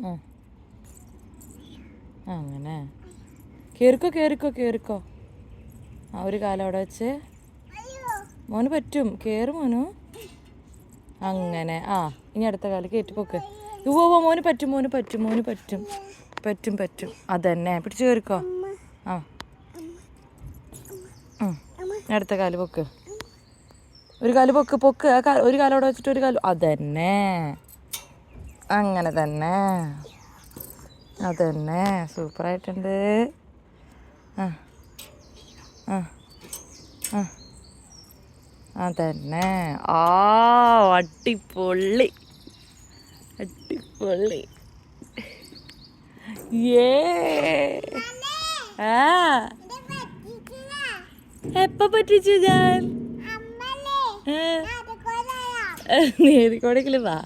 ആ. അങ്ങനെ. കയറിക്കോ കയറിക്കോ കയറിക്കോ ആ ഒരു കാലം അവിടെ വെച്ച്. മോന് പറ്റും. കയറും മോനു. അങ്ങനെ. ആ ഇനി അടുത്ത കാലം കയറ്റിപ്പോക്ക് ഉവ്വോ മോന് പറ്റും മോന് പറ്റും മോന് പറ്റും. പറ്റും പറ്റും. അതന്നെ. പിടിച്ച് കയറിക്കോ ആ. അടുത്ത കാൽ പൊക്ക്. ഒരു കാൽ പൊക്ക് പൊക്ക്. ഒരു കാലം അവിടെ വെച്ചിട്ട് ഒരു കാലം അതന്നെ. അങ്ങനെ തന്നെ. അതന്നെ. സൂപ്പറായിട്ടുണ്ട്. ആ. ആ. ആ. അതന്നെ. ആ അടിപൊളി. അടിപൊളി. ഏ ആ. എപ്പ പറ്റിച്ചു ഞാൻ? നീ വാ.